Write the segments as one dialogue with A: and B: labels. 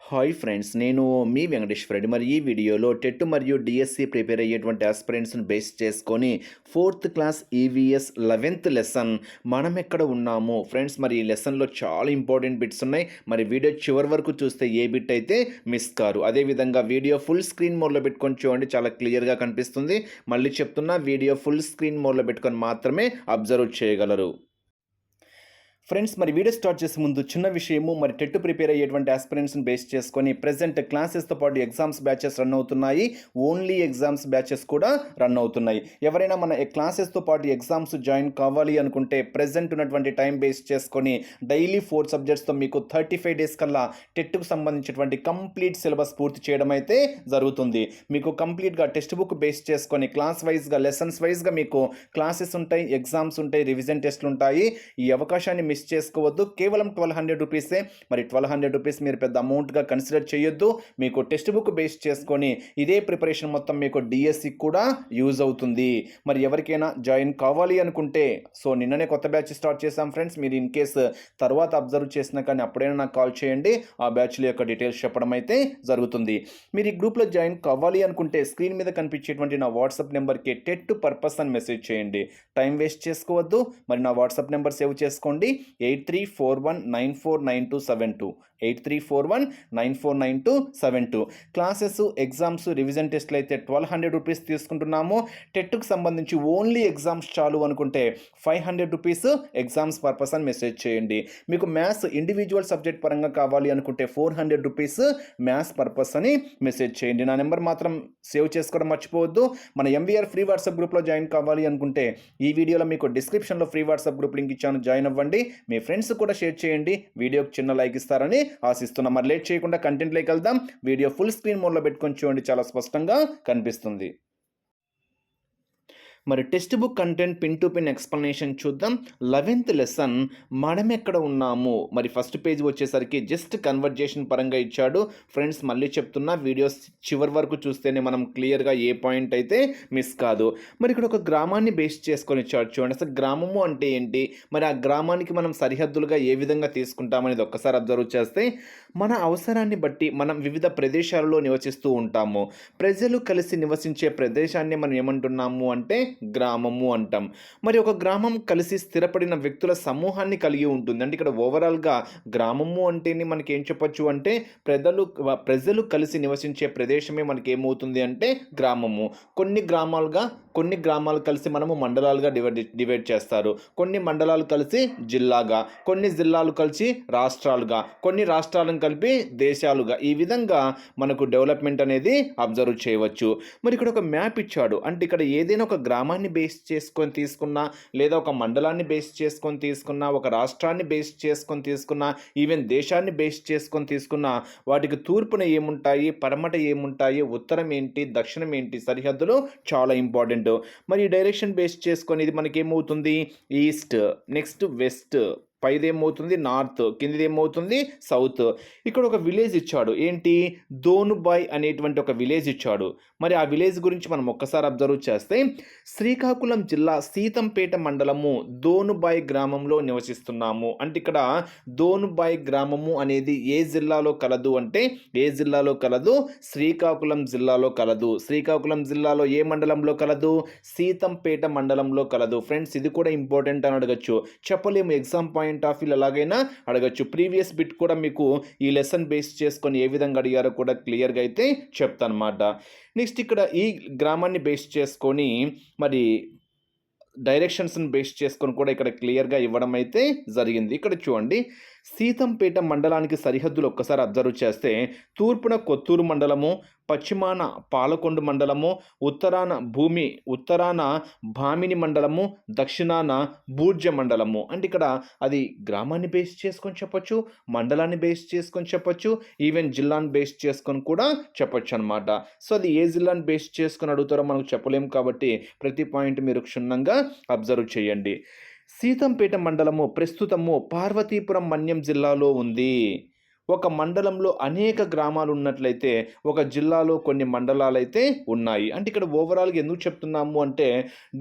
A: Hi friends నేను మీ వెంకటేశ్వర మరి ఈ వీడియోలో టెట్ మరియు డిఎస్సి ప్రిపేర్ అయ్యేటువంటి ఆస్పిరెంట్స్ని బేస్ చేసుకొని fourth class EVS eleventh lesson మనం ఎక్కడ ఉన్నాము? ఫ్రెండ్స్ మరి ఈ లెసన్లో చాలా ఇంపార్టెంట్ బిట్స్ ఉన్నాయి. మరి వీడియో చివరి వరకు చూస్తే ఏ బిట్ అయితే మిస్ కారు. అదేవిధంగా వీడియో ఫుల్ స్క్రీన్ మోడ్లో పెట్టుకొని చూడండి చాలా క్లియర్గా కనిపిస్తుంది. మళ్ళీ చెప్తున్నా వీడియో ఫుల్ స్క్రీన్ మోడ్లో పెట్టుకొని మాత్రమే అబ్జర్వ్ చేయగలరు. ఫ్రెండ్స్ మరి వీడియో స్టార్ట్ చేసే ముందు చిన్న విషయము మరి టెట్ ప్రిపేర్ అయ్యేటువంటి ఆస్పిరెంట్స్ని బేస్ చేసుకొని ప్రజెంట్ క్లాసెస్తో పాటు ఎగ్జామ్స్ బ్యాచెస్ రన్ అవుతున్నాయి. ఓన్లీ ఎగ్జామ్స్ బ్యాచెస్ కూడా రన్ అవుతున్నాయి. ఎవరైనా మన క్లాసెస్తో పాటు ఎగ్జామ్స్ జాయిన్ కావాలి అనుకుంటే ప్రజెంట్ ఉన్నటువంటి టైం బేస్ చేసుకొని డైలీ ఫోర్ సబ్జెక్ట్స్తో మీకు థర్టీ ఫైవ్ డేస్ కల్లా టెట్కు సంబంధించినటువంటి కంప్లీట్ సిలబస్ పూర్తి చేయడం అయితే జరుగుతుంది. మీకు కంప్లీట్గా టెక్స్ట్ బుక్ బేస్ చేసుకొని క్లాస్ వైజ్గా లెసన్స్ వైజ్గా మీకు క్లాసెస్ ఉంటాయి ఎగ్జామ్స్ ఉంటాయి రివిజన్ టెస్ట్లు ఉంటాయి. ఈ అవకాశాన్ని మిస్ చేసుకోవద్దు. కేవలం ట్వెల్వ్ హండ్రెడ్ రూపీసే. మరి ట్వెల్వ్ హండ్రెడ్ రూపీస్ మీరు పెద్ద అమౌంట్గా కన్సిడర్ చేయొద్దు. మీకు టెక్స్ట్ బుక్ బేస్ చేసుకొని ఇదే ప్రిపరేషన్ మొత్తం మీకు డిఎస్సి కూడా యూజ్ అవుతుంది. మరి ఎవరికైనా జాయిన్ కావాలి అనుకుంటే సో నిన్ననే కొత్త బ్యాచ్ స్టార్ట్ చేశాం ఫ్రెండ్స్. మీరు ఇన్ కేస్ తర్వాత అబ్జర్వ్ చేసినా కానీ అప్పుడైనా నాకు కాల్ చేయండి. ఆ బ్యాచ్ల యొక్క డీటెయిల్స్ చెప్పడం అయితే జరుగుతుంది. మీరు ఈ గ్రూప్లో జాయిన్ కావాలి అనుకుంటే స్క్రీన్ మీద కనిపించేటువంటి నా వాట్సాప్ నెంబర్కి టెట్ పర్పస్ అని మెసేజ్ చేయండి. టైం వేస్ట్ చేసుకోవద్దు. మరి నా వాట్సాప్ నెంబర్ సేవ్ చేసుకోండి. Eight three four one nine four nine two seven two. Eight three four one nine four nine two seven two. Classes exams revision టెస్ట్లు అయితే twelve hundred rupees తీసుకుంటున్నాము. టెట్కు సంబంధించి only exams చాలు అనుకుంటే five hundred rupees exams purpose అని message చేయండి. మీకు maths individual subject పరంగా కావాలి అనుకుంటే four hundred rupees maths purpose అని మెసేజ్ చేయండి. నా నెంబర్ మాత్రం సేవ్ చేసుకోవడం మర్చిపోవద్దు. మన ఎంవీఆర్ ఫ్రీ వాట్సాప్ గ్రూప్లో జాయిన్ కావాలి అనుకుంటే ఈ వీడియోలో మీకు డిస్క్రిప్షన్లో ఫ్రీ వాట్సాప్ గ్రూప్ లింక్ ఇచ్చాను. జాయిన్ అవ్వండి. మీ ఫ్రెండ్స్ కూడా షేర్ చేయండి. వీడియోకి చిన్న లైక్ ఇస్తారని ఆశిస్తున్నాం. మరి లేట్ చేయకుండా కంటెంట్లోకి వెళ్దాం. వీడియో ఫుల్ స్క్రీన్ మోడ్లో పెట్టుకొని చూడండి. చాలా స్పష్టంగా కనిపిస్తుంది. మరి text book content pin to pin explanation చూద్దాం. లెవెన్త్ లెసన్ మనం ఎక్కడ ఉన్నాము? మరి ఫస్ట్ పేజ్ వచ్చేసరికి జస్ట్ కన్వర్జేషన్ పరంగా ఇచ్చాడు. ఫ్రెండ్స్ మళ్ళీ చెప్తున్నా వీడియోస్ చివరి వరకు చూస్తేనే మనం క్లియర్గా ఏ పాయింట్ అయితే మిస్ కాదు. మరి ఇక్కడ ఒక గ్రామాన్ని బేస్ చేసుకొని ఇచ్చాడు చూడండి. అసలు గ్రామము అంటే ఏంటి? మరి ఆ గ్రామానికి మనం సరిహద్దులుగా ఏ విధంగా తీసుకుంటామనేది ఒక్కసారి అబ్జర్వ్ చేస్తే మన అవసరాన్ని బట్టి మనం వివిధ ప్రదేశాలలో నివసిస్తూ ఉంటాము. ప్రజలు కలిసి నివసించే ప్రదేశాన్ని మనం ఏమంటున్నాము అంటే గ్రామము అంటాం. మరి ఒక గ్రామం కలిసి స్థిరపడిన వ్యక్తుల సమూహాన్ని కలిగి ఉంటుంది. అంటే ఇక్కడ ఓవరాల్గా గ్రామము అంటేనే మనకి ఏం చెప్పొచ్చు అంటే ప్రజలు ప్రజలు కలిసి నివసించే ప్రదేశమే మనకి ఏమవుతుంది అంటే గ్రామము. కొన్ని గ్రామాలుగా కొన్ని గ్రామాలు కలిసి మనము మండలాలుగా డివైడ్ డివైడ్ చేస్తారు. కొన్ని మండలాలు కలిసి జిల్లాగా కొన్ని జిల్లాలు కలిసి రాష్ట్రాలుగా కొన్ని రాష్ట్రాలను కలిపి దేశాలుగా. ఈ విధంగా మనకు డెవలప్మెంట్ అనేది అబ్జర్వ్ చేయవచ్చు. మరి ఇక్కడ ఒక మ్యాప్ ఇచ్చాడు. అంటే ఇక్కడ ఏదైనా ఒక గ్రామాన్ని బేస్ చేసుకొని తీసుకున్నా లేదా ఒక మండలాన్ని బేస్ చేసుకొని తీసుకున్నా ఒక రాష్ట్రాన్ని బేస్ చేసుకొని తీసుకున్నా ఈవెన్ దేశాన్ని బేస్ చేసుకొని తీసుకున్నా వాటికి తూర్పున ఏముంటాయి పడమట ఏముంటాయి ఉత్తరం ఏంటి దక్షిణం ఏంటి సరిహద్దులు చాలా ఇంపార్టెంట్ మరి డైరెక్షన్ బేస్ చేసుకొని ఇది మనకి ఏమవుతుంది ఈస్ట్. Next west. పైది ఏమవుతుంది నార్త్. కిందిది ఏమవుతుంది సౌత్. ఇక్కడ ఒక విలేజ్ ఇచ్చాడు. ఏంటి? దోనుబాయ్ అనేటువంటి ఒక విలేజ్ ఇచ్చాడు. మరి ఆ విలేజ్ గురించి మనం ఒక్కసారి అబ్జర్వ్ చేస్తే శ్రీకాకుళం జిల్లా సీతంపేట మండలము దోనుబాయ్ గ్రామంలో నివసిస్తున్నాము. అంటే ఇక్కడ దోనుబాయ్ గ్రామము అనేది ఏ జిల్లాలో కలదు అంటే ఏ జిల్లాలో కలదు? శ్రీకాకుళం జిల్లాలో కలదు. శ్రీకాకుళం జిల్లాలో ఏ మండలంలో కలదు? సీతంపేట మండలంలో కలదు. ఫ్రెండ్స్ ఇది కూడా ఇంపార్టెంట్ అని అడగచ్చు. చెప్పలేము. ఎగ్జామ్ పాయింట్ ఆఫ్ వ్యూ ఎలాగైనా అడగచ్చు. ప్రీవియస్ బిట్ కూడా మీకు ఈ లెసన్ బేస్ చేసుకొని ఏ విధంగా అడిగారో కూడా క్లియర్గా అయితే చెప్తానమాట. నెక్స్ట్ ఇక్కడ ఈ గ్రామాన్ని బేస్ చేసుకొని మరి డైరెక్షన్స్ని బేస్ చేసుకొని కూడా ఇక్కడ క్లియర్గా ఇవ్వడం అయితే జరిగింది. ఇక్కడ చూడండి. సీతంపేట మండలానికి సరిహద్దులు ఒక్కసారి అబ్జర్వ్ చేస్తే తూర్పున కొత్తూరు మండలము పశ్చిమాన పాలకొండ మండలము ఉత్తరాన భూమి ఉత్తరాన భామిని మండలము దక్షిణాన బూర్జ మండలము. అంటే ఇక్కడ అది గ్రామాన్ని బేస్ చేసుకొని చెప్పొచ్చు మండలాన్ని బేస్ చేసుకొని చెప్పొచ్చు ఈవెన్ జిల్లాని బేస్ చేసుకొని కూడా చెప్పొచ్చు అనమాట సో అది ఏ జిల్లాని బేస్ చేసుకొని అడుగుతారో మనకు చెప్పలేము కాబట్టి ప్రతి పాయింట్ మీరు క్షుణ్ణంగా అబ్జర్వ్ చేయండి. సీతంపేట మండలము ప్రస్తుతము పార్వతీపురం మన్యం జిల్లాలో ఉంది. ఒక మండలంలో అనేక గ్రామాలు ఉన్నట్లయితే ఒక జిల్లాలో కొన్ని మండలాలు అయితే ఉన్నాయి. అంటే ఇక్కడ ఓవరాల్గా ఎందుకు చెప్తున్నాము అంటే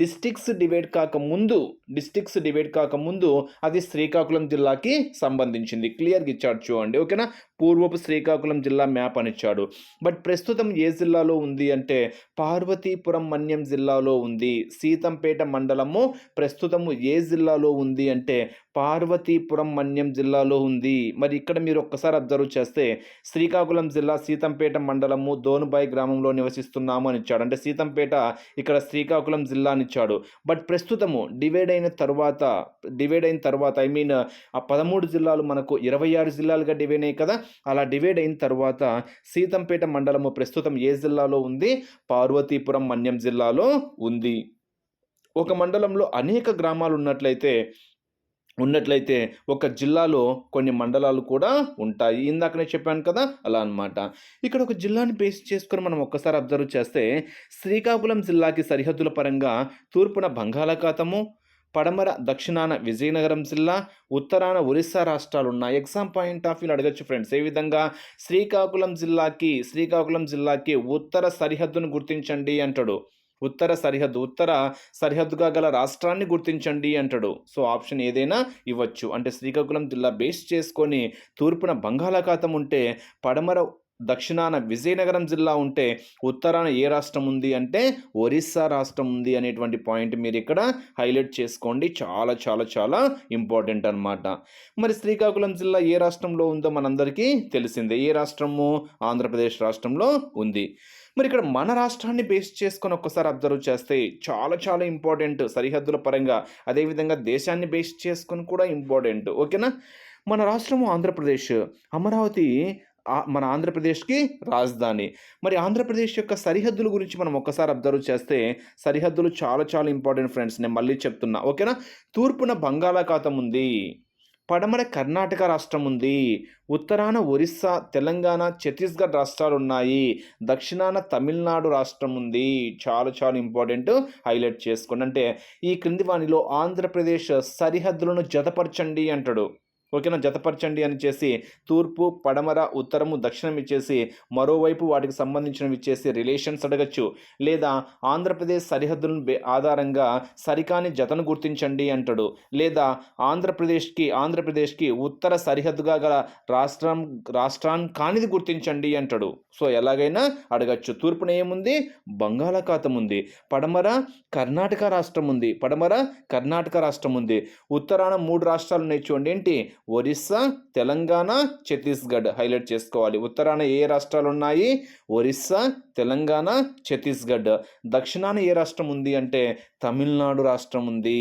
A: డిస్టిక్స్ డివైడ్ కాక ముందు డిస్టిక్స్ డివైడ్ కాక ముందు అది శ్రీకాకుళం జిల్లాకి సంబంధించింది. క్లియర్గా ఇచ్చాడు చూడండి. ఓకేనా? పూర్వపు శ్రీకాకుళం జిల్లా మ్యాప్ అని ఇచ్చాడు. బట్ ప్రస్తుతం ఏ జిల్లాలో ఉంది అంటే పార్వతీపురం మన్యం జిల్లాలో ఉంది. సీతంపేట మండలము ప్రస్తుతము ఏ జిల్లాలో ఉంది అంటే పార్వతీపురం మన్యం జిల్లాలో ఉంది. మరి ఇక్కడ మీరు ఒక్కసారి అబ్జర్వ్ చేస్తే శ్రీకాకుళం జిల్లా సీతంపేట మండలము దోనుబాయి గ్రామంలో నివసిస్తున్నాము అని ఇచ్చాడు. అంటే సీతంపేట ఇక్కడ శ్రీకాకుళం జిల్లా అని ఇచ్చాడు. బట్ ప్రస్తుతము డివైడ్ అయిన తర్వాత డివైడ్ అయిన తర్వాత ఐ మీన్ ఆ పదమూడు జిల్లాలు మనకు ఇరవై ఆరు జిల్లాలుగా డివైడ్ అయ్యాయి కదా అలా డివైడ్ అయిన తర్వాత సీతంపేట మండలము ప్రస్తుతం ఏ జిల్లాలో ఉంది? పార్వతీపురం మన్యం జిల్లాలో ఉంది. ఒక మండలంలో అనేక గ్రామాలు ఉన్నట్లయితే ఉన్నట్లయితే ఒక జిల్లాలో కొన్ని మండలాలు కూడా ఉంటాయి. ఇందాకనే చెప్పాను కదా అలా అనమాట ఇక్కడ ఒక జిల్లాని బేస్ చేసుకొని మనం ఒక్కసారి అబ్జర్వ్ చేస్తే శ్రీకాకుళం జిల్లాకి సరిహద్దుల పరంగా తూర్పున బంగాళాఖాతము పడమర దక్షిణాన విజయనగరం జిల్లా ఉత్తరాన ఒరిస్సా రాష్ట్రాలు ఉన్నాయి. ఎగ్జామ్ పాయింట్ ఆఫ్ వ్యూ అడగచ్చు ఫ్రెండ్స్ ఏ విధంగా? శ్రీకాకుళం జిల్లాకి శ్రీకాకుళం జిల్లాకి ఉత్తర సరిహద్దును గుర్తించండి అంటాడు. ఉత్తర సరిహద్దు ఉత్తర సరిహద్దుగా గల రాష్ట్రాన్ని గుర్తించండి అంటాడు. సో ఆప్షన్ ఏదైనా ఇవ్వచ్చు. అంటే శ్రీకాకుళం జిల్లా బేస్ చేసుకొని తూర్పున బంగాళాఖాతం ఉంటే పడమర దక్షిణాన విజయనగరం జిల్లా ఉంటే ఉత్తరాన ఏ రాష్ట్రం ఉంది అంటే ఒరిస్సా రాష్ట్రం ఉంది అనేటువంటి పాయింట్ మీరు ఇక్కడ హైలైట్ చేసుకోండి. చాలా చాలా చాలా ఇంపార్టెంట్ అన్నమాట. మరి శ్రీకాకుళం జిల్లా ఏ రాష్ట్రంలో ఉందో మనందరికీ తెలిసిందే. ఏ రాష్ట్రము? ఆంధ్రప్రదేశ్ రాష్ట్రంలో ఉంది. మరి ఇక్కడ మన రాష్ట్రాన్ని బేస్ చేసుకొని ఒక్కసారి అబ్జర్వ్ చేస్తే చాలా చాలా ఇంపార్టెంట్ సరిహద్దుల పరంగా అదేవిధంగా దేశాన్ని బేస్ చేసుకొని కూడా ఇంపార్టెంట్. ఓకేనా? మన రాష్ట్రము ఆంధ్రప్రదేశ్. అమరావతి మన ఆంధ్రప్రదేశ్కి రాజధాని. మరి ఆంధ్రప్రదేశ్ యొక్క సరిహద్దుల గురించి మనం ఒక్కసారి అబ్జర్వ్ చేస్తే సరిహద్దులు చాలా చాలా ఇంపార్టెంట్ ఫ్రెండ్స్ నేను మళ్ళీ చెప్తున్నా. ఓకేనా? తూర్పున బంగాళాఖాతం ఉంది. పడమర కర్ణాటక రాష్ట్రం ఉంది. ఉత్తరాన ఒరిస్సా తెలంగాణ ఛత్తీస్గఢ్ రాష్ట్రాలు ఉన్నాయి దక్షిణాన తమిళనాడు రాష్ట్రం ఉంది. చాలా చాలా ఇంపార్టెంట్ హైలైట్ చేసుకోండి. అంటే ఈ క్రింది వాణిలో ఆంధ్రప్రదేశ్ సరిహద్దులను జతపరచండి అంటాడు. ఓకేనా? జతపరచండి అని చేసి తూర్పు పడమర ఉత్తరము దక్షిణం ఇచ్చేసి మరోవైపు వాటికి సంబంధించినవి ఇచ్చేసి రిలేషన్స్ అడగచ్చు. లేదా ఆంధ్రప్రదేశ్ సరిహద్దులను ఆధారంగా సరికాని జతను గుర్తించండి అంటాడు. లేదా ఆంధ్రప్రదేశ్కి ఆంధ్రప్రదేశ్కి ఉత్తర సరిహద్దుగా గల రాష్ట్రం రాష్ట్రాన్ని కానిది గుర్తించండి అంటాడు. సో ఎలాగైనా అడగచ్చు. తూర్పున ఏముంది బంగాళాఖాతం ఉంది. పడమర కర్ణాటక రాష్ట్రం ఉంది. పడమర కర్ణాటక రాష్ట్రం ఉంది. ఉత్తరాన మూడు రాష్ట్రాలు ఉన్నాయి చూడండి. ఏంటి? ఒరిస్సా తెలంగాణ ఛత్తీస్గఢ్ హైలైట్ చేసుకోవాలి. ఉత్తరాన ఏ రాష్ట్రాలు ఉన్నాయి ఒరిస్సా తెలంగాణ ఛత్తీస్గఢ్. దక్షిణాన ఏ రాష్ట్రం ఉంది అంటే తమిళనాడు రాష్ట్రం ఉంది.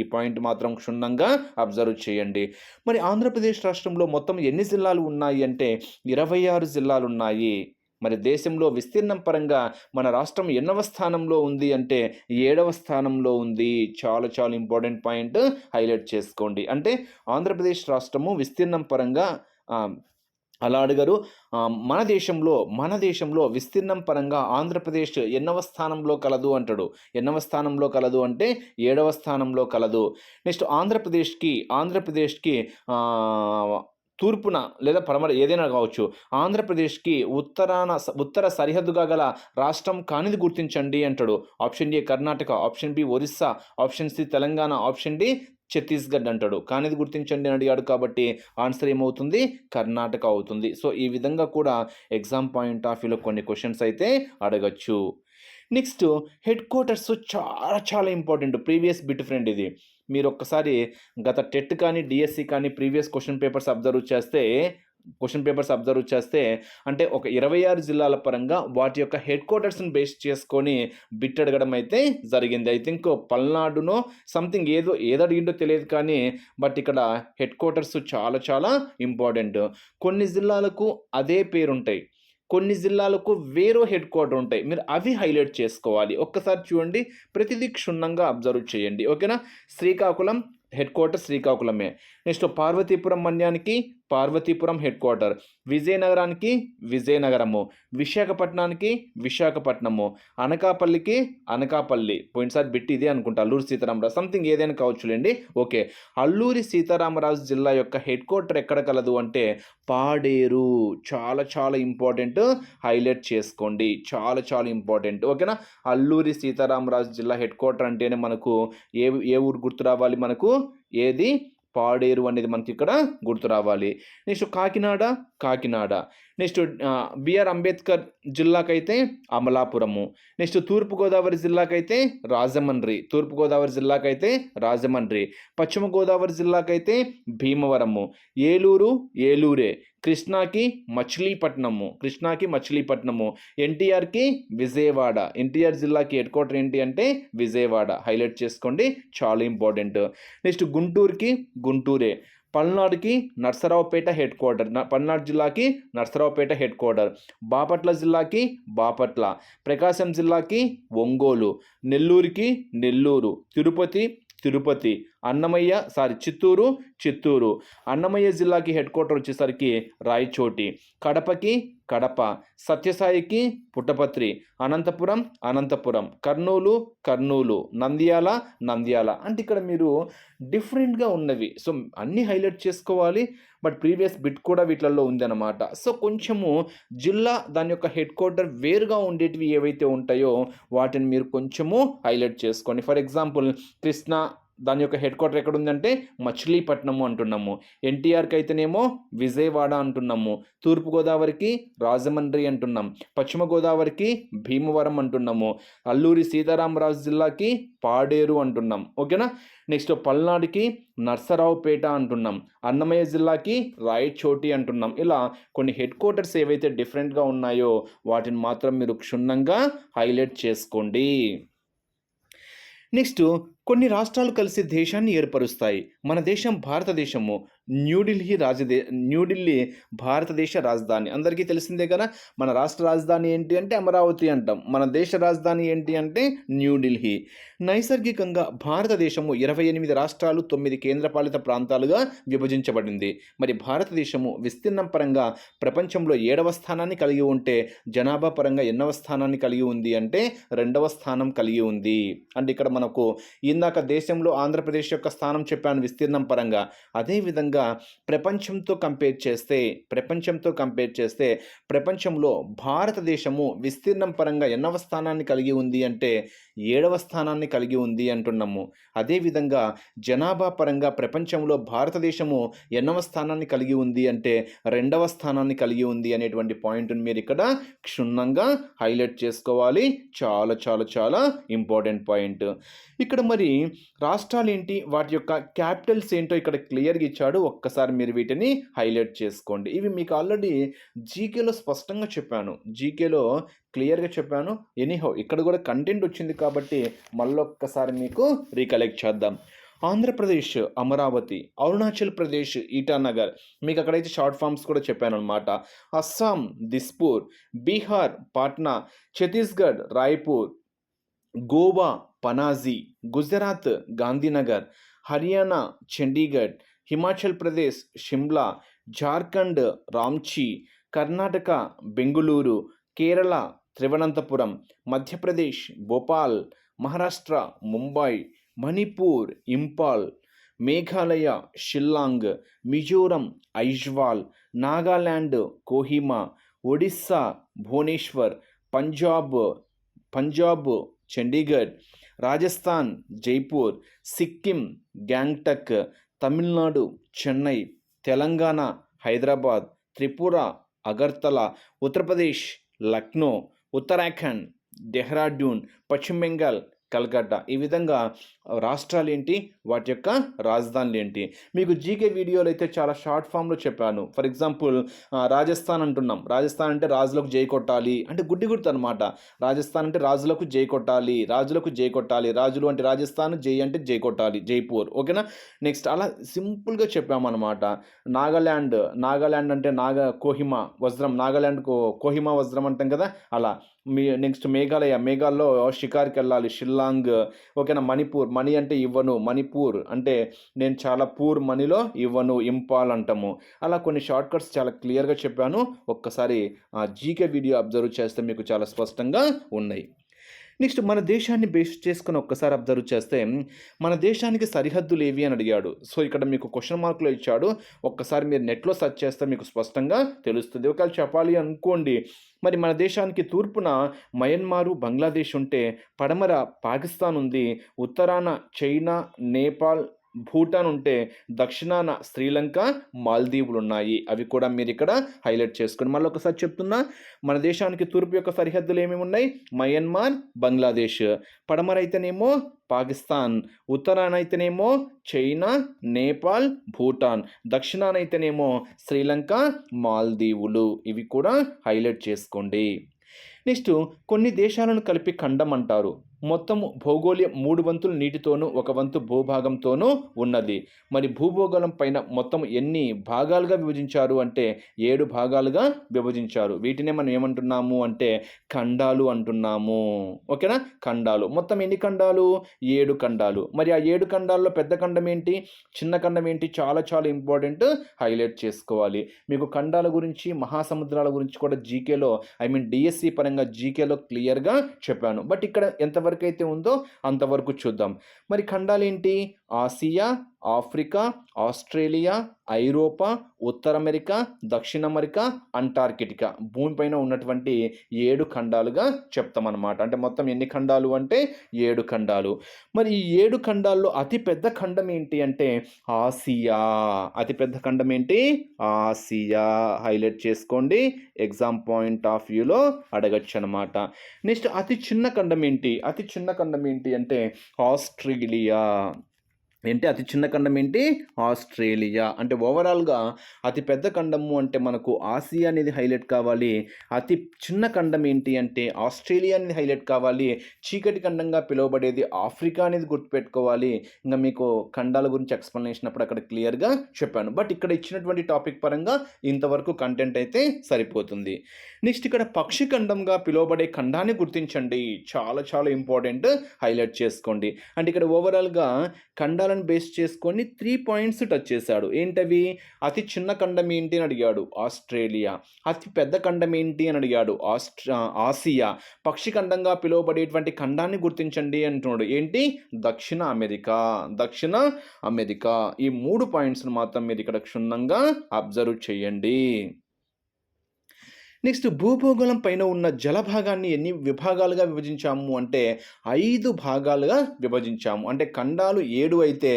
A: ఈ పాయింట్ మాత్రం క్షుణ్ణంగా అబ్జర్వ్ చేయండి. మరి ఆంధ్రప్రదేశ్ రాష్ట్రంలో మొత్తం ఎన్ని జిల్లాలు ఉన్నాయి అంటే ఇరవై ఆరు జిల్లాలు ఉన్నాయి మరి దేశంలో విస్తీర్ణం పరంగా మన రాష్ట్రం ఎన్నవ స్థానంలో ఉంది అంటే ఏడవ స్థానంలో ఉంది. చాలా చాలా ఇంపార్టెంట్ పాయింట్ హైలైట్ చేసుకోండి. అంటే ఆంధ్రప్రదేశ్ రాష్ట్రము విస్తీర్ణం పరంగా అలా అడిగారు. మన దేశంలో మన దేశంలో విస్తీర్ణం పరంగా ఆంధ్రప్రదేశ్ ఎన్నవ స్థానంలో కలదు అంటాడు. ఎన్నవ స్థానంలో కలదు అంటే ఏడవ స్థానంలో కలదు. నెక్స్ట్ ఆంధ్రప్రదేశ్కి ఆంధ్రప్రదేశ్కి తూర్పున లేదా పడమర ఏదైనా కావచ్చు ఆంధ్రప్రదేశ్కి ఉత్తరాన ఉత్తర సరిహద్దుగా గల రాష్ట్రం కానిది గుర్తించండి అంటాడు. Option A Karnataka option B Orissa option C Telangana option D Chhattisgarh అంటాడు. కానిది గుర్తించండి అని అడిగాడు కాబట్టి ఆన్సర్ ఏమవుతుంది? కర్ణాటక అవుతుంది. సో ఈ విధంగా కూడా ఎగ్జామ్ పాయింట్ ఆఫ్ వ్యూలో కొన్ని క్వశ్చన్స్ అయితే అడగచ్చు. నెక్స్ట్ హెడ్ క్వార్టర్స్ చాలా చాలా ఇంపార్టెంట్. ప్రీవియస్ బిట్ ఫ్రెండ్ ఇది. మీరు ఒక్కసారి గత టెట్ కానీ డిఎస్సి కానీ ప్రీవియస్ క్వశ్చన్ పేపర్స్ అబ్జర్వ్ చేస్తే క్వశ్చన్ పేపర్స్ అబ్జర్వ్ చేస్తే అంటే ఒక ఇరవై ఆరు జిల్లాల పరంగా వాటి యొక్క హెడ్ క్వార్టర్స్ని బేస్ చేసుకొని బిట్ అడగడం అయితే జరిగింది. ఐ థింక్ పల్నాడునో సంథింగ్ ఏదో ఏదో అడిగిందో తెలియదు కానీ బట్ ఇక్కడ హెడ్ క్వార్టర్స్ చాలా చాలా ఇంపార్టెంట్. కొన్ని జిల్లాలకు అదే పేరుంటాయి. కొన్ని జిల్లాలకు వేరే హెడ్ క్వార్టర్ ఉంటాయి. మీరు అవి హైలైట్ చేసుకోవాలి. ఒక్కసారి చూడండి. ప్రతిదీ క్షుణ్ణంగా అబ్జర్వ్ చేయండి. ఓకేనా? శ్రీకాకుళం హెడ్ క్వార్టర్ శ్రీకాకుళమే. నెక్స్ట్ పార్వతీపురం మన్యానికి పార్వతీపురం హెడ్ క్వార్టర్. విజయనగరానికి విజయనగరము. విశాఖపట్నానికి విశాఖపట్నము. అనకాపల్లికి అనకాపల్లి. పోయినసారి బిట్టి ఇదే అనుకుంటా. అల్లూరి సీతారామరాజు. సంథింగ్ ఏదైనా కావచ్చులేండి ఓకే. అల్లూరి సీతారామరాజు జిల్లా యొక్క హెడ్ క్వార్టర్ ఎక్కడ కలదు అంటే పాడేరు. చాలా చాలా ఇంపార్టెంట్ హైలైట్ చేసుకోండి. చాలా చాలా ఇంపార్టెంట్. ఓకేనా? అల్లూరి సీతారామరాజు జిల్లా హెడ్ క్వార్టర్ అంటేనే మనకు ఏ ఏ ఊరు గుర్తు రావాలి మనకు? ఏది? పాడేరు అనేది మనకి ఇక్కడ గుర్తు రావాలి. Next Kakinada Kakinada. Next BR Ambedkar జిల్లాకైతే Amalapuram. Next తూర్పుగోదావరి జిల్లాకైతే రాజమండ్రి. తూర్పుగోదావరి జిల్లాకైతే రాజమండ్రి. పశ్చిమ గోదావరి జిల్లాకైతే భీమవరము. ఏలూరు ఏలూరే. కృష్ణాకి మచిలీపట్నము కృష్ణాకి మచిలీపట్నము. ఎన్టీఆర్కి విజయవాడ. ఎన్టీఆర్ జిల్లాకి హెడ్ క్వార్టర్ ఏంటి అంటే విజయవాడ. హైలైట్ చేసుకోండి. చాలా ఇంపార్టెంట్ నెక్స్ట్ గుంటూరుకి గుంటూరే. పల్నాడుకి నర్సరావుపేట హెడ్ క్వార్టర్ పల్నాడు జిల్లాకి నర్సరావుపేట హెడ్ క్వార్టర్ బాపట్ల జిల్లాకి బాపట్ల. ప్రకాశం జిల్లాకి ఒంగోలు. నెల్లూరుకి నెల్లూరు. తిరుపతి తిరుపతి. అన్నమయ్య సారీ చిత్తూరు చిత్తూరు. అన్నమయ్య జిల్లాకి హెడ్ క్వార్టర్ వచ్చేసరికి రాయచోటి. కడపకి కడప. సత్యసాయికి పుట్టపత్రి. అనంతపురం అనంతపురం. కర్నూలు కర్నూలు. నంద్యాల నంద్యాల. అంటే ఇక్కడ మీరు డిఫరెంట్గా ఉన్నవి. సో అన్నీ హైలైట్ చేసుకోవాలి. బట్ ప్రీవియస్ బిట్ కూడా వీటిల్లో ఉందన్నమాట. సో కొంచెము జిల్లా దాని యొక్క హెడ్ క్వార్టర్ వేరుగా ఉండేటివి ఏవైతే ఉంటాయో వాటిని మీరు కొంచెము హైలైట్ చేసుకోండి. ఫర్ ఎగ్జాంపుల్ కృష్ణా దాని యొక్క హెడ్ క్వార్టర్ ఎక్కడ ఉందంటే మచిలీపట్నము అంటున్నాము. ఎన్టీఆర్కి అయితేనేమో విజయవాడ అంటున్నాము. తూర్పుగోదావరికి రాజమండ్రి అంటున్నాం. పశ్చిమ గోదావరికి భీమవరం అంటున్నాము. అల్లూరి సీతారామరాజు జిల్లాకి పాడేరు అంటున్నాం. ఓకేనా? నెక్స్ట్ పల్నాడుకి నర్సరావుపేట అంటున్నాం. అన్నమయ్య జిల్లాకి రాయచోటి అంటున్నాం. ఇలా కొన్ని హెడ్ క్వార్టర్స్ ఏవైతే డిఫరెంట్గా ఉన్నాయో వాటిని మాత్రం మీరు క్షుణ్ణంగా హైలైట్ చేసుకోండి. నెక్స్ట్ కొన్ని రాష్ట్రాలు కలిసి దేశాన్ని ఏర్పరుస్తాయి. మన దేశం భారతదేశము. న్యూఢిల్లీ రాజదే న్యూఢిల్లీ భారతదేశ రాజధాని. అందరికీ తెలిసిందే కదా మన రాష్ట్ర రాజధాని ఏంటి అంటే అమరావతి అంటాం. మన దేశ రాజధాని ఏంటి అంటే న్యూఢిల్లీ నైసర్గికంగా భారతదేశము ఇరవై ఎనిమిది రాష్ట్రాలు తొమ్మిది కేంద్రపాలిత ప్రాంతాలుగా విభజించబడింది. మరి భారతదేశము విస్తీర్ణం పరంగా ప్రపంచంలో ఏడవ స్థానాన్ని కలిగి ఉంటే జనాభా పరంగా ఎన్నవ స్థానాన్ని కలిగి ఉంది అంటే రెండవ స్థానం కలిగి ఉంది. అంటే ఇక్కడ మనకు ఇందాక దేశంలో ఆంధ్రప్రదేశ్ యొక్క స్థానం చెప్పాను విస్తీర్ణం పరంగా. అదేవిధంగా ప్రపంచంతో కంపేర్ చేస్తే ప్రపంచంతో కంపేర్ చేస్తే ప్రపంచంలో భారతదేశము విస్తీర్ణం పరంగా ఎన్నవ స్థానాన్ని కలిగి ఉంది అంటే ఏడవ స్థానాన్ని కలిగి ఉంది అంటున్నాము. అదేవిధంగా జనాభా పరంగా ప్రపంచంలో భారతదేశము ఎన్నవ స్థానాన్ని కలిగి ఉంది అంటే రెండవ స్థానాన్ని కలిగి ఉంది అనేటువంటి పాయింట్ని మీరు ఇక్కడ క్షుణ్ణంగా హైలైట్ చేసుకోవాలి. చాలా చాలా చాలా ఇంపార్టెంట్ పాయింట్ ఇక్కడ మరి రాష్ట్రాలు ఏంటి? వాటి యొక్క క్యాపిటల్స్ ఏంటో ఇక్కడ క్లియర్గా ఇచ్చాడు. ఒక్కసారి మీరు వీటిని హైలైట్ చేసుకోండి. ఇవి మీకు ఆల్రెడీ జీకేలో స్పష్టంగా చెప్పాను. జీకేలో క్లియర్గా చెప్పాను. ఎనీహౌ ఇక్కడ కూడా కంటెంట్ వచ్చింది కాబట్టి మళ్ళొక్కసారి మీకు రీకలెక్ట్ చేద్దాం. ఆంధ్రప్రదేశ్ అమరావతి అరుణాచల్ ప్రదేశ్ ఈటానగర్. మీకు అక్కడైతే షార్ట్ ఫామ్స్ కూడా చెప్పాను అనమాట అస్సాం దిస్పూర్ బీహార్ పాట్నా ఛత్తీస్గఢ్ రాయ్పూర్ గోవా పనాజీ గుజరాత్ గాంధీనగర్ హర్యానా చండీగఢ్ హిమాచల్ ప్రదేశ్ షిమ్లా జార్ఖండ్ రాంచీ కర్ణాటక బెంగుళూరు కేరళ త్రివనంతపురం మధ్యప్రదేశ్ భోపాల్ మహారాష్ట్ర ముంబై మణిపూర్ ఇంపాల్ మేఘాలయ షిల్లాంగ్ మిజోరం ఐజ్వాల్ నాగాల్యాండ్ కోహిమా ఒడిస్సా భువనేశ్వర్ పంజాబ్ పంజాబ్ చండీగఢ్ రాజస్థాన్ జైపూర్ సిక్కిం గ్యాంగ్టక్ తమిళనాడు చెన్నై తెలంగాణ హైదరాబాద్ త్రిపుర అగర్తల ఉత్తరప్రదేశ్ లక్నో ఉత్తరాఖండ్ డెహ్రాడూన్ పశ్చిమ బెంగాల్ కలకత్తా ఈ విధంగా రాష్ట్రాలు ఏంటి వాటి యొక్క రాజధానులు ఏంటి మీకు జీకే వీడియోలు అయితే చాలా షార్ట్ ఫామ్లో చెప్పాను. ఫర్ ఎగ్జాంపుల్ రాజస్థాన్ అంటున్నాం. రాజస్థాన్ అంటే రాజులకు జై కొట్టాలి అంటే గుడ్డి గుర్తు అనమాట రాజస్థాన్ అంటే రాజులకు జై కొట్టాలి రాజులకు జై కొట్టాలి రాజులు అంటే రాజస్థాన్ జై అంటే జై కొట్టాలి జైపూర్ ఓకేనా? నెక్స్ట్ అలా సింపుల్గా చెప్పామన్నమాట. నాగాల్యాండ్ నాగాల్యాండ్ అంటే నాగ కోహిమా వజ్రం నాగాల్యాండ్ కో కోహిమా వజ్రం అంటాం కదా? అలా. మీ నెక్స్ట్ మేఘాలయ మేఘాల్లో షికార్కి వెళ్ళాలి షిల్లాంగ్ ఓకేనా? మణిపూర్ మనీ అంటే ఇవ్వను మనీ పూర్ అంటే నేను చాలా పూర్ మనీలో ఇవ్వను ఇంపాల్ అంటాము. అలా కొన్ని షార్ట్ కట్స్ చాలా క్లియర్గా చెప్పాను. ఒక్కసారి ఆ జీకే వీడియో అబ్జర్వ్ చేస్తే మీకు చాలా స్పష్టంగా ఉన్నాయి. నెక్స్ట్ మన దేశాన్ని బేస్ చేసుకుని ఒక్కసారి అబ్జర్వ్ చేస్తే మన దేశానికి సరిహద్దులు ఏవి అని అడిగాడు. సో ఇక్కడ మీకు క్వశ్చన్ మార్కులు ఇచ్చాడు. ఒక్కసారి మీరు నెట్లో సెర్చ్ చేస్తే మీకు స్పష్టంగా తెలుస్తుంది. ఒకవేళ చెప్పాలి అనుకోండి మరి మన దేశానికి తూర్పున మయన్మారు బంగ్లాదేశ్ ఉంటే పడమర పాకిస్తాన్ ఉంది ఉత్తరాన చైనా నేపాల్ భూటాన్ ఉంటే దక్షిణాన శ్రీలంక మాల్దీవులు ఉన్నాయి అవి కూడా మీరు ఇక్కడ హైలైట్ చేసుకుని మళ్ళీ ఒకసారి చెప్తున్నా మన దేశానికి తూర్పు యొక్క సరిహద్దులు ఏమేమి ఉన్నాయి? మయన్మార్ బంగ్లాదేశ్. పడమర అయితేనేమో పాకిస్తాన్ ఉత్తరానైతేనేమో చైనా నేపాల్ భూటాన్. దక్షిణానైతేనేమో శ్రీలంక మాల్దీవులు. ఇవి కూడా హైలైట్ చేసుకోండి. నెక్స్ట్ కొన్ని దేశాలను కలిపి ఖండం అంటారు. మొత్తం భౌగోళిక మూడు వంతులు నీటితోనూ ఒక వంతు భూభాగంతోనూ ఉన్నది. మరి భూభూగోళం పైన మొత్తం ఎన్ని భాగాలుగా విభజించారు అంటే ఏడు భాగాలుగా విభజించారు. వీటినే మనం ఏమంటున్నాము అంటే ఖండాలు అంటున్నాము. ఓకేనా? ఖండాలు. మొత్తం ఎన్ని ఖండాలు? ఏడు ఖండాలు. మరి ఆ ఏడు ఖండాల్లో పెద్ద ఖండం ఏంటి? చిన్న ఖండం ఏంటి? చాలా చాలా ఇంపార్టెంట్ హైలైట్ చేసుకోవాలి. మీకు ఖండాల గురించి మహాసముద్రాల గురించి కూడా జీకేలో ఐ మీన్ డిఎస్సి పరంగా జీకేలో క్లియర్గా చెప్పాను. బట్ ఇక్కడ ఎంత ఎంతవరకు అయితే ఉందో అంతవరకు చూద్దాం. మరి ఖండాలు ఏంటి ఆసియా ఆఫ్రికా ఆస్ట్రేలియా ఐరోపా ఉత్తర అమెరికా దక్షిణ అమెరికా అంటార్కిటికా భూమిపైన ఉన్నటువంటి ఏడు ఖండాలుగా చెప్తామన్నమాట. అంటే మొత్తం ఎన్ని ఖండాలు అంటే ఏడు ఖండాలు. మరి ఈ ఏడు ఖండాల్లో అతి పెద్ద ఖండం ఏంటి అంటే ఆసియా. అతిపెద్ద ఖండం ఏంటి? ఆసియా. హైలైట్ చేసుకోండి. ఎగ్జామ్ పాయింట్ ఆఫ్ వ్యూలో అడగచ్చు అనమాట నెక్స్ట్ అతి చిన్న ఖండం ఏంటి? అతి చిన్న ఖండం ఏంటి అంటే ఆస్ట్రేలియా. ఏంటి? అతి చిన్న ఖండం ఏంటి? ఆస్ట్రేలియా. అంటే ఓవరాల్గా అతి పెద్ద ఖండము అంటే మనకు ఆసియా అనేది హైలైట్ కావాలి. అతి చిన్న ఖండం ఏంటి అంటే ఆస్ట్రేలియా అనేది హైలైట్ కావాలి. చీకటి ఖండంగా పిలువబడేది ఆఫ్రికా అనేది గుర్తుపెట్టుకోవాలి. ఇంకా మీకు ఖండాల గురించి ఎక్స్ప్లెనేషన్ అప్పుడు అక్కడ క్లియర్గా చెప్పాను. బట్ ఇక్కడ ఇచ్చినటువంటి టాపిక్ పరంగా ఇంతవరకు కంటెంట్ అయితే సరిపోతుంది. నెక్స్ట్ ఇక్కడ పక్షి ఖండంగా పిలువబడే ఖండాన్ని గుర్తించండి. చాలా చాలా ఇంపార్టెంట్ హైలైట్ చేసుకోండి. అంటే ఇక్కడ ఓవరాల్గా ఖండాలను బేస్ చేసుకొని త్రీ పాయింట్స్ టచ్ చేశాడు. ఏంటవి? అతి చిన్న ఖండం ఏంటి అని అడిగాడు. ఆస్ట్రేలియా. అతి పెద్ద ఖండం ఏంటి అని అడిగాడు. Australasia. పక్షి ఖండంగా పిలువబడేటువంటి ఖండాన్ని గుర్తించండి అంటున్నాడు. ఏంటి? దక్షిణ అమెరికా. దక్షిణ అమెరికా. ఈ మూడు పాయింట్స్ను మాత్రం మీరు ఇక్కడ క్షుణ్ణంగా అబ్జర్వ్ చేయండి. నెక్స్ట్ భూభూగోళం పైన ఉన్న జలభాగాన్ని ఎన్ని విభాగాలుగా విభజించాము అంటే ఐదు భాగాలుగా విభజించాము. అంటే ఖండాలు ఏడు అయితే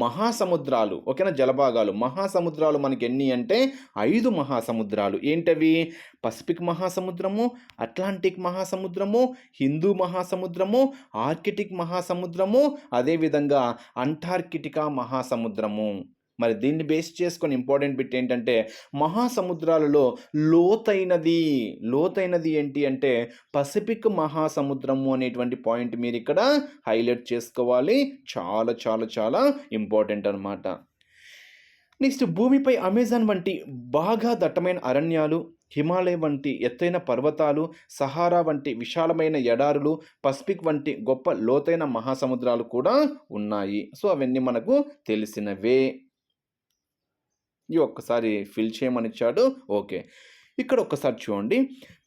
A: మహాసముద్రాలు. ఓకేనా? జలభాగాలు. మహాసముద్రాలు మనకి ఎన్ని అంటే ఐదు మహాసముద్రాలు. ఏంటవి? పసిఫిక్ మహాసముద్రము అట్లాంటిక్ మహాసముద్రము హిందూ మహాసముద్రము ఆర్కిటిక్ మహాసముద్రము అదేవిధంగా అంటార్కిటికా మహాసముద్రము. మరి దీన్ని బేస్ చేసుకొని ఇంపార్టెంట్ బిట్ ఏంటంటే మహాసముద్రాలలో లోతైనది. లోతైనది ఏంటి అంటే పసిఫిక్ మహాసముద్రము అనేటువంటి పాయింట్ మీరు ఇక్కడ హైలైట్ చేసుకోవాలి. చాలా చాలా చాలా ఇంపార్టెంట్ అనమాట నెక్స్ట్ భూమిపై అమెజాన్ వంటి బాగా దట్టమైన అరణ్యాలు హిమాలయ వంటి ఎత్తైన పర్వతాలు సహారా వంటి విశాలమైన ఎడారులు పసిఫిక్ వంటి గొప్ప లోతైన మహాసముద్రాలు కూడా ఉన్నాయి. సో అవన్నీ మనకు తెలిసినవే. ఇది ఒక్కసారి ఫిల్ చేయమని ఇచ్చాడు ఓకే. ఇక్కడ ఒక్కసారి చూడండి.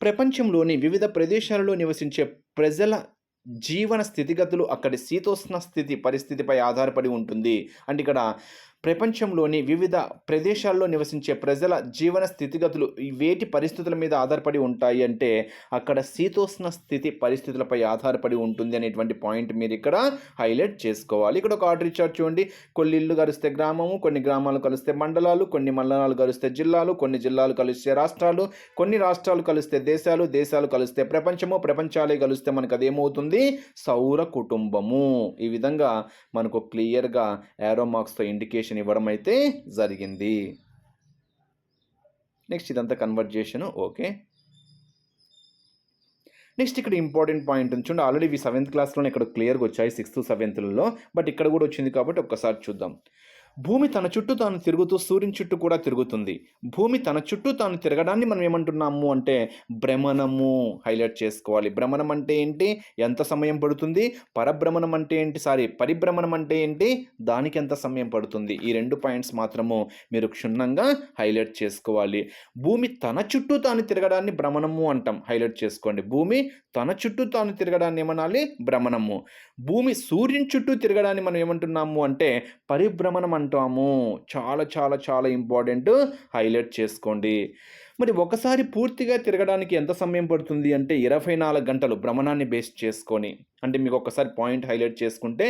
A: ప్రపంచంలోని వివిధ ప్రదేశాలలో నివసించే ప్రజల జీవన స్థితిగతులు అక్కడి శీతోష్ణ స్థితి పరిస్థితిపై ఆధారపడి ఉంటుంది. అంటే ఇక్కడ ప్రపంచంలోని వివిధ ప్రదేశాల్లో నివసించే ప్రజల జీవన స్థితిగతులు వేటి పరిస్థితుల మీద ఆధారపడి ఉంటాయి అంటే అక్కడ శీతోష్ణ స్థితి పరిస్థితులపై ఆధారపడి ఉంటుంది అనేటువంటి పాయింట్ మీరు ఇక్కడ హైలైట్ చేసుకోవాలి. ఇక్కడ ఒక ఆర్డర్ ఇచ్చారు చూడండి. కొన్ని ఇల్లు కలిస్తే గ్రామము కొన్ని గ్రామాలు కలిస్తే మండలాలు కొన్ని మండలాలు కలిస్తే జిల్లాలు కొన్ని జిల్లాలు కలిస్తే రాష్ట్రాలు కొన్ని రాష్ట్రాలు కలిస్తే దేశాలు దేశాలు కలిస్తే ప్రపంచము ప్రపంచాలే కలిస్తే మనకు అదేమవుతుంది? సౌర కుటుంబము. ఈ విధంగా మనకు క్లియర్గా ఏరో మార్క్స్తో ఇండికేషన్ ఇవ్వడం అయితే జరిగింది. నెక్స్ట్ ఇదంతా కన్వర్జేషన్ ఓకే నెక్స్ట్ ఇక్కడ ఇంపార్టెంట్ పాయింట్ చూడండి ఆల్రెడీ ఇవి సెవెంత్ క్లాస్లోనే ఇక్కడ క్లియర్గా వచ్చాయి సిక్స్త్ సెవెంత్లలో బట్ ఇక్కడ కూడా వచ్చింది కాబట్టి ఒక్కసారి చూద్దాం. భూమి తన చుట్టూ తాను తిరుగుతూ సూర్యుని చుట్టూ కూడా తిరుగుతుంది. భూమి తన చుట్టూ తాను తిరగడాన్ని మనం ఏమంటున్నాము అంటే భ్రమణము హైలైట్ చేసుకోవాలి. భ్రమణం అంటే ఏంటి? ఎంత సమయం పడుతుంది? పరభ్రమణం అంటే ఏంటి? సారీ పరిభ్రమణం అంటే ఏంటి? దానికి ఎంత సమయం పడుతుంది? ఈ రెండు పాయింట్స్ మాత్రము మీరు క్షుణ్ణంగా హైలైట్ చేసుకోవాలి. భూమి తన చుట్టూ తాను తిరగడాన్ని భ్రమణము అంటాం. హైలైట్ చేసుకోండి. భూమి తన చుట్టూ తాను తిరగడాన్ని ఏమనాలి? భ్రమణము. భూమి సూర్యుని చుట్టూ తిరగడాన్ని మనం ఏమంటున్నాము అంటే పరిభ్రమణం అంటాము చాలా చాలా చాలా ఇంపార్టెంట్ హైలైట్ చేసుకోండి. మరి ఒకసారి పూర్తిగా తిరగడానికి ఎంత సమయం పడుతుంది అంటే ఇరవై నాలుగు గంటలు భ్రమణాన్ని బేస్ చేసుకొని అంటే మీకు ఒకసారి పాయింట్ హైలైట్ చేసుకుంటే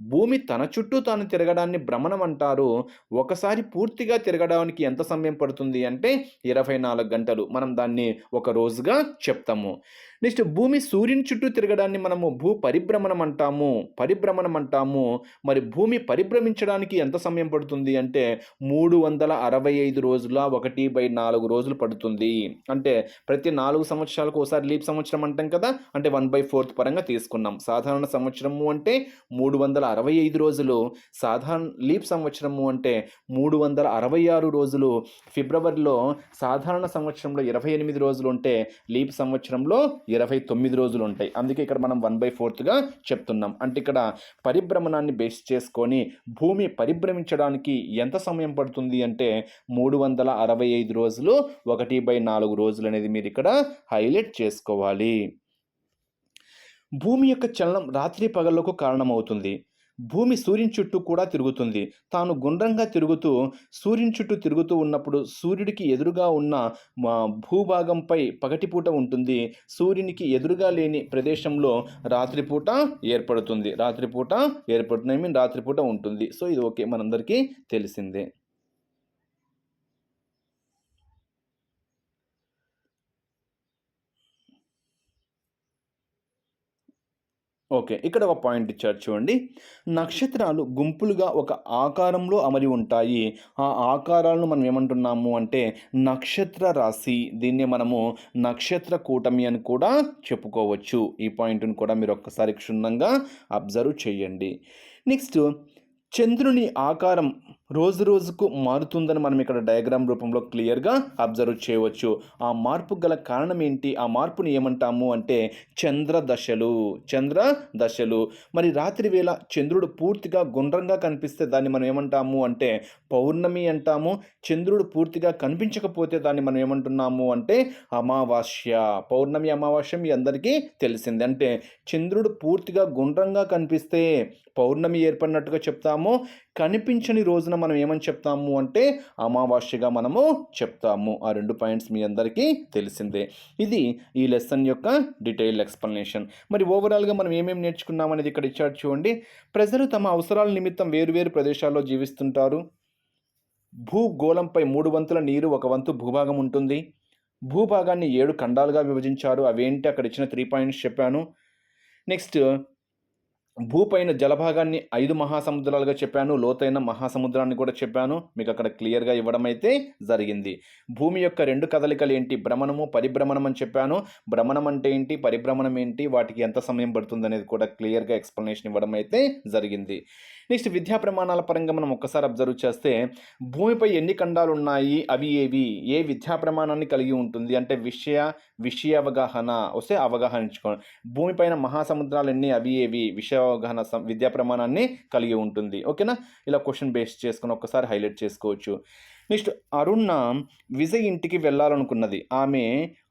A: భూమి తన చుట్టూ తాను తిరగడాన్ని భ్రమణం అంటారు. ఒకసారి పూర్తిగా తిరగడానికి ఎంత సమయం పడుతుంది అంటే ఇరవై నాలుగు గంటలు. మనం దాన్ని ఒక రోజుగా చెప్తాము. నెక్స్ట్ భూమి సూర్యుని చుట్టూ తిరగడాన్ని మనము భూ పరిభ్రమణం అంటాము. పరిభ్రమణం అంటాము. మరి భూమి పరిభ్రమించడానికి ఎంత సమయం పడుతుంది అంటే మూడు వందల అరవై ఐదు రోజుల ఒకటి బై నాలుగు రోజులు పడుతుంది. అంటే ప్రతి నాలుగు సంవత్సరాలకు ఒకసారి లీప్ సంవత్సరం అంటాం కదా? అంటే వన్ బై ఫోర్త్ పరంగా తీసుకున్నాం. సాధారణ సంవత్సరము అంటే మూడు వందల అరవై ఐదు రోజులు సాధారణ లీప్ సంవత్సరము అంటే మూడు వందల అరవై ఆరు రోజులు. ఫిబ్రవరిలో సాధారణ సంవత్సరంలో ఇరవై ఎనిమిది రోజులు ఉంటే లీప్ సంవత్సరంలో ఇరవై తొమ్మిది రోజులు ఉంటాయి. అందుకే ఇక్కడ మనం వన్ బై ఫోర్త్గా చెప్తున్నాం. అంటే ఇక్కడ పరిభ్రమణాన్ని బేస్ చేసుకొని భూమి పరిభ్రమించడానికి ఎంత సమయం పడుతుంది అంటే మూడు వందల అరవై ఐదు రోజులు ఒకటి బై నాలుగు రోజులు అనేది మీరు ఇక్కడ హైలైట్ చేసుకోవాలి. భూమి యొక్క చలనం రాత్రి పగళ్ళకు కారణమవుతుంది. భూమి సూర్యుని చుట్టూ కూడా తిరుగుతుంది. తాను గుండ్రంగా తిరుగుతూ సూర్యుని చుట్టూ తిరుగుతూ ఉన్నప్పుడు సూర్యుడికి ఎదురుగా ఉన్న మా భూభాగంపై పగటిపూట ఉంటుంది. సూర్యునికి ఎదురుగా లేని ప్రదేశంలో రాత్రిపూట ఏర్పడుతుంది. రాత్రిపూట ఏర్పడుతుంది. ఐ మీన్ రాత్రిపూట ఉంటుంది. సో ఇది ఓకే. మనందరికీ తెలిసిందే. ఓకే ఇక్కడ ఒక పాయింట్ ఇచ్చారు చూడండి. నక్షత్రాలు గుంపులుగా ఒక ఆకారంలో అమరి ఉంటాయి. ఆ ఆకారాలను మనం ఏమంటున్నాము అంటే నక్షత్ర రాశి. దీన్ని మనము నక్షత్ర కూటమి అని కూడా చెప్పుకోవచ్చు. ఈ పాయింట్ని కూడా మీరు ఒక్కసారి క్షుణ్ణంగా అబ్జర్వ్ చేయండి. నెక్స్ట్ చంద్రుని ఆకారం రోజు రోజుకు మారుతుందని మనం ఇక్కడ డయాగ్రామ్ రూపంలో క్లియర్గా అబ్జర్వ్ చేయవచ్చు. ఆ మార్పు గల కారణం ఏంటి? ఆ మార్పుని ఏమంటాము అంటే చంద్ర దశలు చంద్ర దశలు. మరి రాత్రి వేళ చంద్రుడు పూర్తిగా గుండ్రంగా కనిపిస్తే దాన్ని మనం ఏమంటాము అంటే పౌర్ణమి అంటాము. చంద్రుడు పూర్తిగా కనిపించకపోతే దాన్ని మనం ఏమంటున్నాము అంటే అమావాస్య. పౌర్ణమి అమావాస్య మీ అందరికీ తెలిసింది. అంటే చంద్రుడు పూర్తిగా గుండ్రంగా కనిపిస్తే పౌర్ణమి ఏర్పడినట్టుగా చెప్తాము. కనిపించని రోజున మనం ఏమని చెప్తాము అంటే అమావాస్యగా మనము చెప్తాము. ఆ రెండు పాయింట్స్ మీ అందరికీ తెలిసిందే. ఇది ఈ లెసన్ యొక్క డీటెయిల్ ఎక్స్ప్లెనేషన్. మరి ఓవరాల్గా మనం ఏమేమి నేర్చుకున్నాం అనేది ఇక్కడ ఇచ్చాడు చూడండి. ప్రజలు తమ అవసరాల నిమిత్తం వేరువేరు ప్రదేశాల్లో జీవిస్తుంటారు. భూగోళంపై మూడు వంతుల నీరు ఒక వంతు భూభాగం ఉంటుంది. భూభాగాన్ని ఏడు ఖండాలుగా విభజించారు. అవేంటి? అక్కడ ఇచ్చిన త్రీ పాయింట్స్ చెప్పాను. నెక్స్ట్ భూపైన జలభాగాన్ని ఐదు మహాసముద్రాలుగా చెప్పాను లోతైన మహాసముద్రాన్ని కూడా చెప్పాను. మీకు అక్కడ క్లియర్గా ఇవ్వడం అయితే జరిగింది. భూమి యొక్క రెండు కదలికలు ఏంటి? భ్రమణము పరిభ్రమణం అని చెప్పాను. భ్రమణం అంటే ఏంటి? పరిభ్రమణం ఏంటి? వాటికి ఎంత సమయం పడుతుంది అనేది కూడా క్లియర్గా ఎక్స్ప్లెనేషన్ ఇవ్వడం అయితే జరిగింది. నెక్స్ట్ విద్యా ప్రమాణాల పరంగా మనం ఒక్కసారి అబ్జర్వ్ చేస్తే భూమిపై ఎన్ని ఖండాలు ఉన్నాయి అవి ఏవి? ఏ విద్యా ప్రమాణాన్ని కలిగి ఉంటుంది? అంటే విషయ విషయ అవగాహన. వస్తే అవగాహనించుకోండి భూమిపైన మహాసముద్రాలు ఎన్ని? అవి ఏవి? విషయ అవగాహన విద్యా ప్రమాణాన్ని కలిగి ఉంటుంది. ఓకేనా? ఇలా క్వశ్చన్ బేస్ చేసుకుని ఒక్కసారి హైలైట్ చేసుకోవచ్చు. నెక్స్ట్ అరుణ విజయ్ ఇంటికి వెళ్ళాలనుకున్నది. ఆమె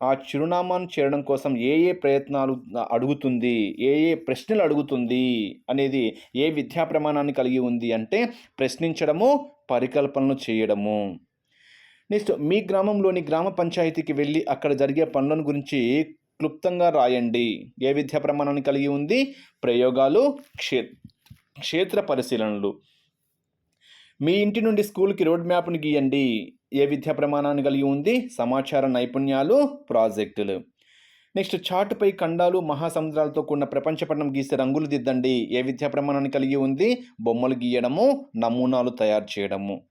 A: ఆ చిరునామాను చేరడం కోసం ఏ ఏ ప్రయత్నాలు అడుగుతుంది ఏ ఏ ప్రశ్నలు అడుగుతుంది అనేది ఏ విద్యా ప్రమాణాన్ని కలిగి ఉంది అంటే ప్రశ్నించడము పరికల్పనలు చేయడము. నెక్స్ట్ మీ గ్రామంలోని గ్రామ పంచాయతీకి వెళ్ళి అక్కడ జరిగే పనులను గురించి క్లుప్తంగా రాయండి. ఏ విద్యా ప్రమాణాన్ని కలిగి ఉంది? ప్రయోగాలు క్షే క్షేత్ర పరిశీలనలు. మీ ఇంటి నుండి స్కూల్కి రోడ్ మ్యాప్ని గీయండి. ఏ విద్యా ప్రమాణాన్ని కలిగి ఉంది? సమాచార నైపుణ్యాలు ప్రాజెక్టులు. నెక్స్ట్ చాటుపై ఖండాలు మహాసముద్రాలతో కూడిన ప్రపంచపట్నం గీసే రంగులు దిద్దండి. ఏ విద్యా ప్రమాణాన్ని కలిగి ఉంది? బొమ్మలు గీయడము నమూనాలు తయారు చేయడము.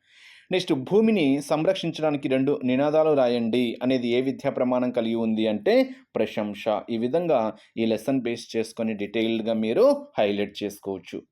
A: నెక్స్ట్ భూమిని సంరక్షించడానికి రెండు నినాదాలు రాయండి. అనేది ఏ విద్యా ప్రమాణం కలిగి ఉంది అంటే ప్రశంస. ఈ విధంగా ఈ లెసన్ బేస్ చేసుకొని డీటెయిల్డ్గా మీరు హైలైట్ చేసుకోవచ్చు.